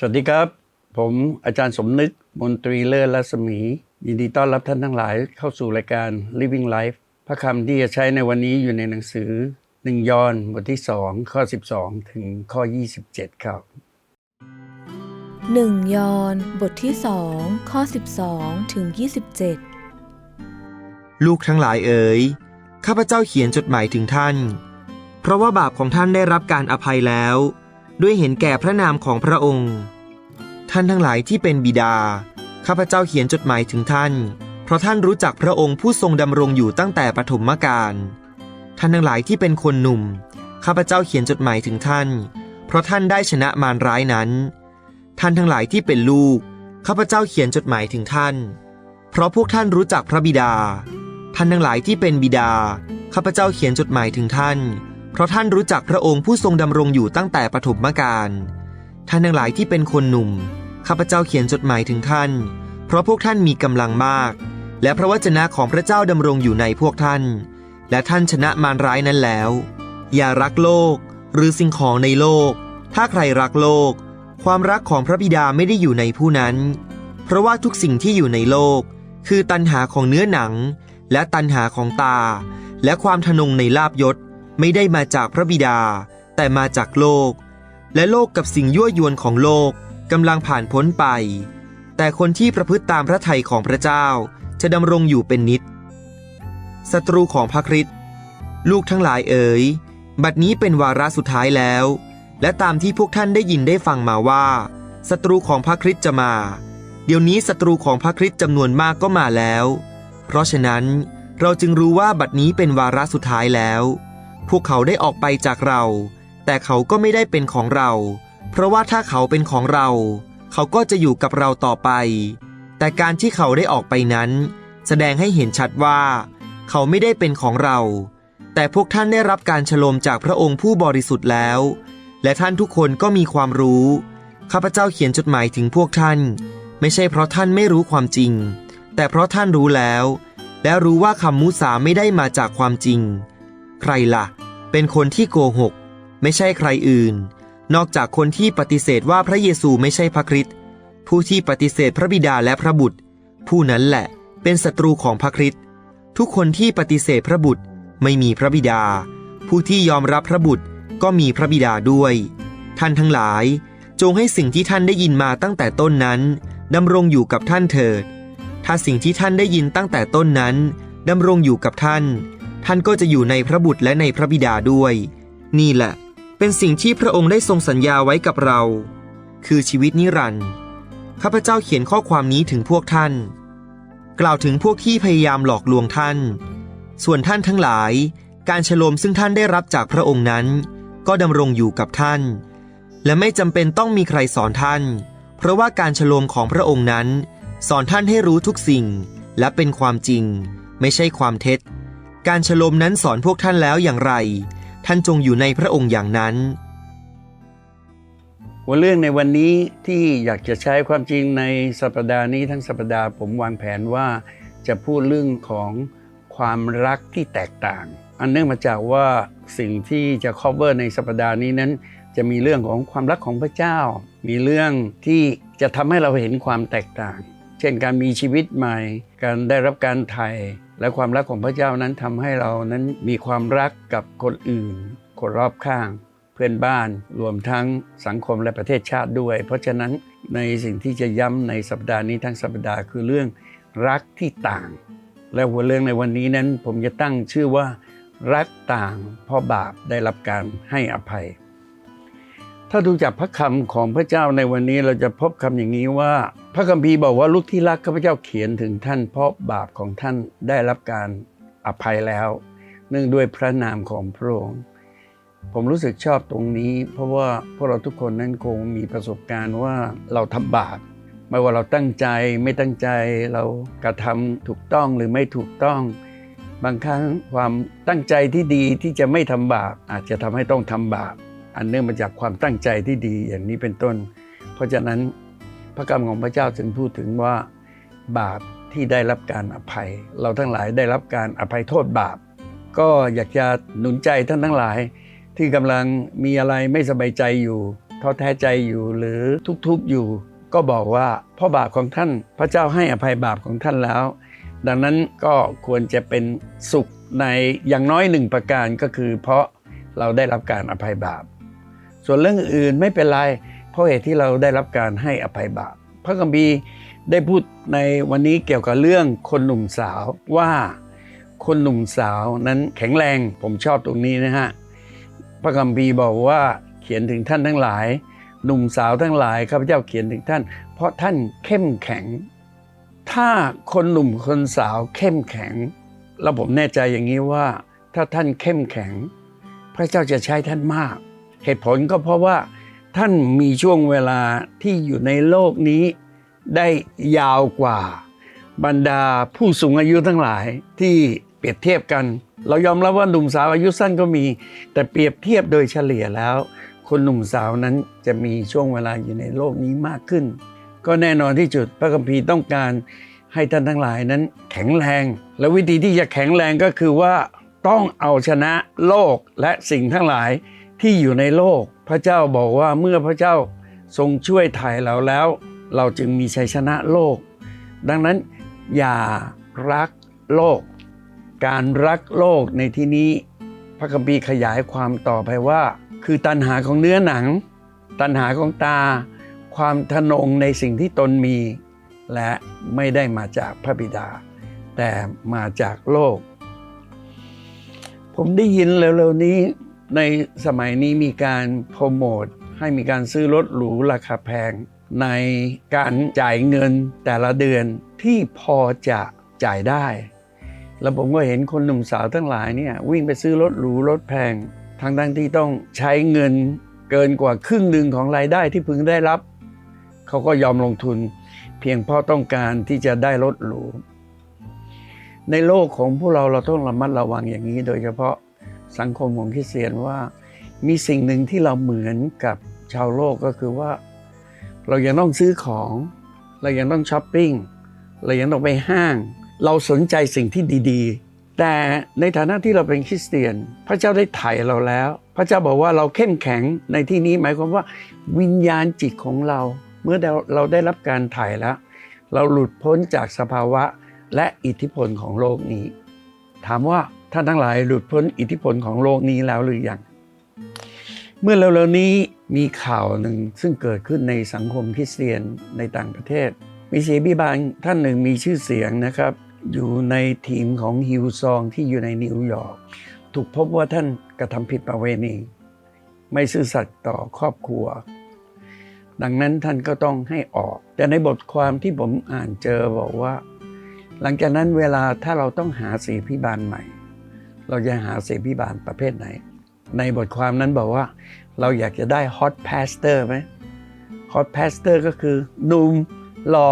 สวัสดีครับ ผมอาจารย์สมนึกมนตรีเลิศรัศมี ยินดีต้อนรับท่านทั้งหลายเข้าสู่รายการ Living Life พระคำที่จะใช้ในวันนี้อยู่ในหนังสือหนึ่งยอห์นบทที่ 2 ข้อ 12 ถึงข้อ 27 ครับ1ยอห์นบทที่2ข้อ 12 ถึง 27 ลูกทั้งหลายเอ๋ยข้าพเจ้าเขียนจดหมายถึงท่าน เพราะว่าบาปของท่านได้รับการอภัยแล้ว ด้วยเห็นแก่พระนามของพระองค์ ท่านทั้งหลายที่เป็นบิดา ข้าพเจ้าเขียนจดหมายถึงท่าน เพราะท่านรู้จักพระองค์ผู้ทรงดำรงอยู่ตั้งแต่ปฐมกาล ท่านทั้งหลายที่เป็นคนหนุ่ม ข้าพเจ้าเขียนจดหมายถึงท่าน เพราะท่านได้ชนะมารร้ายนั้น ท่านทั้งหลายที่เป็นลูก ข้าพเจ้าเขียนจดหมายถึงท่าน เพราะพวกท่านรู้จักพระบิดา ท่านทั้งหลายที่เป็นบิดา ข้าพเจ้าเขียนจดหมายถึงท่าน เพราะท่านรู้จักพระองค์ผู้ทรงดำรงอยู่ตั้งแต่ปฐมกาล ท่านทั้งหลายที่เป็นคนหนุ่ม ข้าพเจ้าเขียนจดหมายถึงท่าน เพราะพวกท่านมีกำลังมาก และพระวจนะของพระเจ้าดำรงอยู่ในพวกท่าน และท่านชนะมารร้ายนั้นแล้ว อย่ารักโลกหรือสิ่งของในโลก ถ้าใครรักโลก ความรักของพระบิดาไม่ได้อยู่ในผู้นั้น เพราะว่าทุกสิ่งที่อยู่ในโลก คือตัณหาของเนื้อหนัง และตัณหาของตา และความทะนงในลาบยศไม่ได้มาจากพระบิดา แต่มาจากโลก และโลกกับสิ่งยั่วยวนของโลกกำลังผ่านพ้นไป แต่คนที่ประพฤติตามพระทัยของพระเจ้าจะดำรงอยู่เป็นนิจศัตรูของพระคริสต์ลูกทั้งหลายเอ๋ย บัดนี้เป็นวาระสุดท้ายแล้ว และตามที่พวกท่านได้ยินได้ฟังมาว่าศัตรูของพระคริสต์จะมา เดี๋ยวนี้ศัตรูของพระคริสต์จำนวนมากก็มาแล้ว เพราะฉะนั้นเราจึงรู้ว่าบัดนี้เป็นวาระสุดท้ายแล้ว พวกเขาได้ออกไปจากเรา แต่เขาก็ไม่ได้เป็นของเรา เพราะว่าถ้าเขาเป็นของเรา เขาก็จะอยู่กับเราต่อไป แต่การที่เขาได้ออกไปนั้น แสดงให้เห็นชัดว่า เขาไม่ได้เป็นของเรา แต่พวกท่านได้รับการฉลมจากพระองค์ผู้บริสุทธิ์แล้ว และท่านทุกคนก็มีความรู้ ข้าพเจ้าเขียนจดหมายถึงพวกท่าน ไม่ใช่เพราะท่านไม่รู้ความจริง แต่เพราะท่านรู้แล้ว และรู้ว่าคำมุสาไม่ได้มาจากความจริง ใครล่ะ เป็นคนที่โกหก ไม่ใช่ใครอื่น นอกจากคนที่ปฏิเสธว่าพระเยซูไม่ใช่พระคริสต์ผู้ที่ปฏิเสธพระบิดาและพระบุตร ผู้นั้นแหละเป็นศัตรูของพระคริสต์ทุกคนที่ปฏิเสธพระบุตรไม่มีพระบิดา ผู้ที่ยอมรับพระบุตรก็มีพระบิดาด้วย ท่านทั้งหลาย จงให้สิ่งที่ท่านได้ยินมาตั้งแต่ต้นนั้นดำรงอยู่กับท่านเถิด ถ้าสิ่งที่ท่านได้ยินตั้งแต่ต้นนั้นดำรงอยู่กับท่าน ท่านก็จะอยู่ในพระบุตรและในพระบิดาด้วย นี่แหละ เป็นสิ่งที่พระองค์ได้ทรงสัญญาไว้กับเรา คือชีวิตนิรันดร์ข้าพเจ้าเขียนข้อความนี้ถึงพวกท่าน กล่าวถึงพวกที่พยายามหลอกลวงท่าน ส่วนท่านทั้งหลาย การฉลมซึ่งท่านได้รับจากพระองค์นั้น ก็ดำรงอยู่กับท่าน และไม่จำเป็นต้องมีใครสอนท่าน เพราะว่าการฉลมของพระองค์นั้น สอนท่านให้รู้ทุกสิ่ง และเป็นความจริง ไม่ใช่ความเท็จ การฉลมนั้นสอนพวกท่านแล้วอย่างไร ท่านจงอยู่ในพระองค์อย่างนั้น หัวเรื่องในวันนี้ที่อยากจะใช้ความจริงในสัปดาห์นี้ทั้งสัปดาห์ผมวางแผนว่าจะพูดเรื่องของความรักที่แตกต่าง อันเนื่องมาจากว่าสิ่งที่จะ cover ในสัปดาห์นี้นั้น จะมีเรื่องของความรักของพระเจ้า มีเรื่องที่จะทำให้เราเห็นความแตกต่าง เช่นการมีชีวิตใหม่ การได้รับการไถ่ และความรักของพระเจ้านั้นทำให้เรานั้นมีความรักกับคนอื่น คนรอบข้าง เพื่อนบ้านรวมทั้งสังคมและประเทศชาติด้วย เพราะฉะนั้นในสิ่งที่จะย้ำในสัปดาห์นี้ทั้งสัปดาห์คือเรื่องรักที่ต่าง และหัวเรื่องในวันนี้นั้นผมจะตั้งชื่อว่า รักต่างเพราะบาปได้รับการให้อภัย ถ้าดูจากพระคำของพระเจ้าในวันนี้เราจะพบคำอย่างนี้ว่า พระคัมภีร์บอกว่าลูกที่รักข้าพเจ้าเขียนถึงท่าน เพราะบาปของท่านได้รับการอภัยแล้ว เนื่องด้วยพระนามของพระองค์ผมรู้สึกชอบตรงนี้ เพราะว่าพวกเราทุกคนนั้นคงมีประสบการณ์ว่าเราทำบาปไม่ว่าเราตั้งใจไม่ตั้งใจเรากระทำถูกต้องหรือไม่ถูกต้อง บางครั้งความตั้งใจที่ดีที่จะไม่ทำบาปอาจจะทำให้ต้องทำบาป อันเนื่องมาจากความตั้งใจที่ดีอย่างนี้เป็นต้น เพราะฉะนั้นพระกรรมของพระเจ้าจึงพูดถึงว่าบาปที่ได้รับการอภัย เราทั้งหลายได้รับการอภัยโทษบาป ก็อยากจะหนุนใจท่านทั้งหลาย ที่กำลังมีอะไรไม่สบายใจอยู่ท้อแท้ใจอยู่หรือทุกข์อยู่ ก็บอกว่าพ่อบาปของท่านพระเจ้าให้อภัยบาปของท่านแล้ว ดังนั้นก็ควรจะเป็นสุขในอย่างน้อยหนึ่งประการก็คือ เพราะเราได้รับการอภัยบาป ส่วนเรื่องอื่นไม่เป็นไรเพราะเหตุที่เราได้รับการให้อภัยบาปพระคัมภีได้พูดในวันนี้เกี่ยวกับเรื่องคนหนุ่มสาวว่าคนหนุ่มสาวนั้นแข็งแรงผมชอบตรงนี้นะฮะพระคัมภีบอกว่าเขียนถึงท่านทั้งหลาย หนุ่มสาวทั้งหลายข้าพเจ้าเขียนถึงท่าน เพราะท่านเข้มแข็ง ถ้าคนหนุ่มคนสาวเข้มแข็ง แล้วผมแน่ใจอย่างนี้ว่า ถ้าท่านเข้มแข็ง พระเจ้าจะใช้ท่านมาก เหตุผลก็เพราะว่าท่านมีช่วงเวลาที่อยู่ในโลกนี้ได้ยาวกว่า บรรดาผู้สูงอายุทั้งหลายที่เปรียบเทียบกัน เรายอมรับว่าหนุ่มสาวอายุสั้นก็มี แต่เปรียบเทียบโดยเฉลี่ยแล้ว คนหนุ่มสาวนั้นจะมีช่วงเวลาอยู่ในโลกนี้มากขึ้น ก็แน่นอนที่จุดพระคัมภีร์ต้องการให้ท่านทั้งหลายนั้นแข็งแรง และวิธีที่จะแข็งแรงก็คือว่าต้องเอาชนะโลกและสิ่งทั้งหลาย ที่อยู่ในโลก พระเจ้าบอกว่าเมื่อพระเจ้าทรงช่วยไถ่เราแล้ว เราจึงมีชัยชนะโลก ดังนั้นอย่ารักโลก การรักโลกในที่นี้ พระคัมภีร์ขยายความต่อไปว่า คือตัณหาของเนื้อหนัง ตัณหาของตา ความทะนงในสิ่งที่ตนมี และไม่ได้มาจากพระบิดา แต่มาจากโลก ผมได้ยินเร็วๆนี้ ในสมัยนี้มีการโปรโมทให้มีการซื้อรถหรูราคาแพง ในการจ่ายเงินแต่ละเดือนที่พอจะจ่ายได้ แล้วผมก็เห็นคนหนุ่มสาวทั้งหลายเนี่ยวิ่งไปซื้อรถหรูรถแพงทั้งทั้งที่ต้องใช้เงินเกินกว่าครึ่งหนึ่งของรายได้ที่พึงได้รับ เขาก็ยอมลงทุน เพียงเพราะต้องการที่จะได้รถหรูในโลกของพวกเราเราต้องระมัดระวังอย่างนี้โดยเฉพาะ สังคมของคริสเตียนว่า มีสิ่งหนึ่งที่เราเหมือนกับชาวโลกก็คือว่า เรายังต้องซื้อของ เรายังต้องช้อปปิ้งเรายังต้องไปห้าง เราสนใจสิ่งที่ดีๆ แต่ในฐานะที่เราเป็นคริสเตียน พระเจ้าได้ไถ่เราแล้ว พระเจ้าบอกว่าเราเข้มแข็งในที่นี้หมายความว่า วิญญาณจิตของเรา เมื่อเราได้รับการไถ่แล้ว เราหลุดพ้นจากสภาวะและอิทธิพลของโลกนี้ ถามว่า ท่านทั้งหลายหลุดพ้นอิทธิพลของโลกนี้แล้วหรือยังเมื่อเร็วๆนี้มีข่าวหนึ่งซึ่งเกิดขึ้นในสังคมคริสเตียนในต่างประเทศ มีศิลปิบาลท่านหนึ่งมีชื่อเสียงนะครับ อยู่ในทีมของฮิวซองที่อยู่ในนิวยอร์กถูกพบว่าท่านกระทำผิดประเวณี ไม่ซื่อสัตย์ต่อครอบครัว ดังนั้นท่านก็ต้องให้ออก แต่ในบทความที่ผมอ่านเจอบอกว่า หลังจากนั้นเวลาถ้าเราต้องหาสีพิบาลใหม่ เราจะหาเสีพิบาลประเภทไหน ในบทความนั้นบอกว่า เราอยากจะได้ฮอตพาสเตอร์ไหมฮอตพาสเตอร์ก็คือหนุ่มหล่อ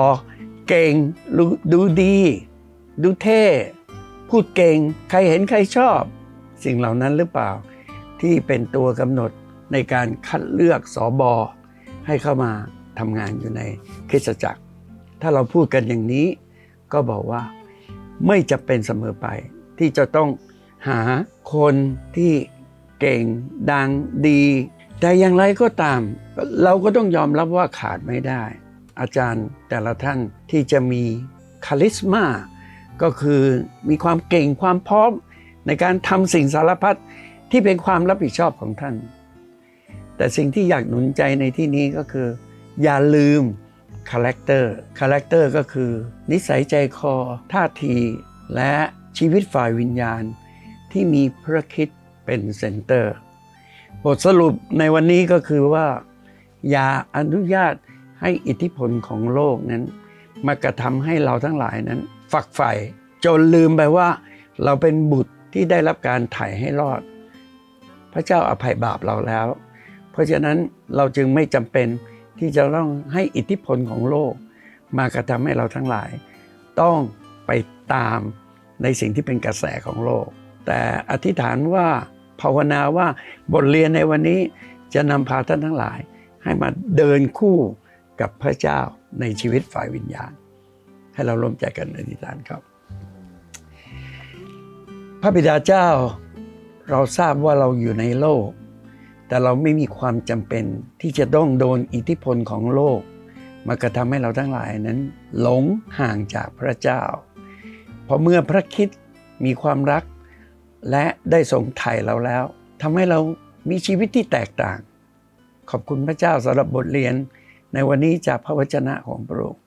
เก่งดูดูดี ดูเท่ พูดเก่ง ใครเห็นใครชอบ สิ่งเหล่านั้นหรือเปล่า ที่เป็นตัวกำหนดในการคัดเลือกสอบอให้เข้ามาทำงานอยู่ในคริสตจักร ถ้าเราพูดกันอย่างนี้ ก็บอกว่าไม่จะเป็นเสมอไปที่จะต้อง หาคนที่เก่งดังดี แต่อย่างไรก็ตาม เราก็ต้องยอมรับว่าขาดไม่ได้ อาจารย์แต่ละท่านที่จะมีคาลิสมาก็คือมีความเก่งความพร้อมในการทำสิ่งสารพัดที่เป็นความรับผิดชอบของท่าน แต่สิ่งที่อยากหนุนใจในที่นี้ก็คือ อย่าลืมคาแรคเตอร์คาแรคเตอร์ก็คือ นิสัยใจคอ ท่าที และชีวิตฝ่ายวิญญาณ ที่มีพระคิดเป็นเซนเตอร์ บทสรุปในวันนี้ก็คือว่า อย่าอนุญาตให้อิทธิพลของโลกนั้น มากระทำให้เราทั้งหลายนั้น ฝักใฝ่จนลืมไปว่า เราเป็นบุตรที่ได้รับการไถ่ให้รอด พระเจ้าอภัยบาปเราแล้ว เพราะฉะนั้นเราจึงไม่จำเป็นที่จะต้องให้อิทธิพลของโลก มากระทำให้เราทั้งหลาย ต้องไปตามในสิ่งที่เป็นกระแสของโลก แต่อธิษฐานว่าภาวนาว่าบทเรียนในวันนี้จะนำพาท่านทั้งหลาย ให้มาเดินคู่กับพระเจ้าในชีวิตฝ่ายวิญญาณ ให้เราร่วมใจกันอธิษฐานครับ พระบิดาเจ้าเราทราบว่าเราอยู่ในโลก แต่เราไม่มีความจำเป็นที่จะต้องโดนอิทธิพลของโลก มากระทำให้เราทั้งหลายนั้น หลงห่างจากพระเจ้า เพราะเมื่อพระคิดมีความรัก และได้ทรงไถ่เราแล้วทำให้เรามีชีวิตที่แตกต่าง ขอบคุณพระเจ้าสำหรับบทเรียนในวันนี้จากพระวจนะของพระองค์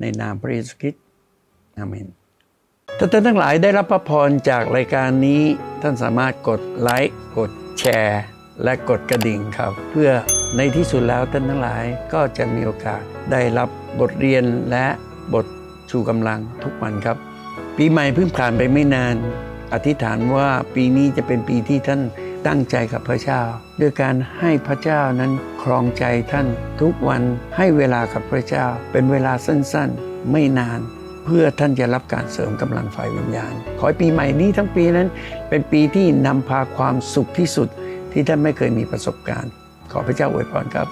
ในนามพระเยซูคริสต์อาเมนถ้าท่านทั้งหลายได้รับพระพรจากรายการนี้ท่านสามารถกดไลค์กดแชร์และกดกระดิ่งครับ เพื่อในที่สุดแล้วท่านทั้งหลายก็จะมีโอกาสได้รับบทเรียนและบทชูกำลังทุกวันครับ ปีใหม่เพิ่งผ่านไปไม่นาน อธิษฐานว่าปีนี้จะเป็นปีที่ท่านตั้งใจกับพระเจ้า ด้วยการให้พระเจ้านั้นครองใจท่านทุกวันให้เวลากับพระเจ้า เป็นเวลาสั้นๆ ไม่นาน เพื่อท่านจะรับการเสริมกำลังฝ่ายวิญญาณ ขอให้ปีใหม่นี้ทั้งปีนั้น เป็นปีที่นำพาความสุขที่สุดที่ท่านไม่เคยมีประสบการณ์ ขอพระเจ้าอวยพรครับ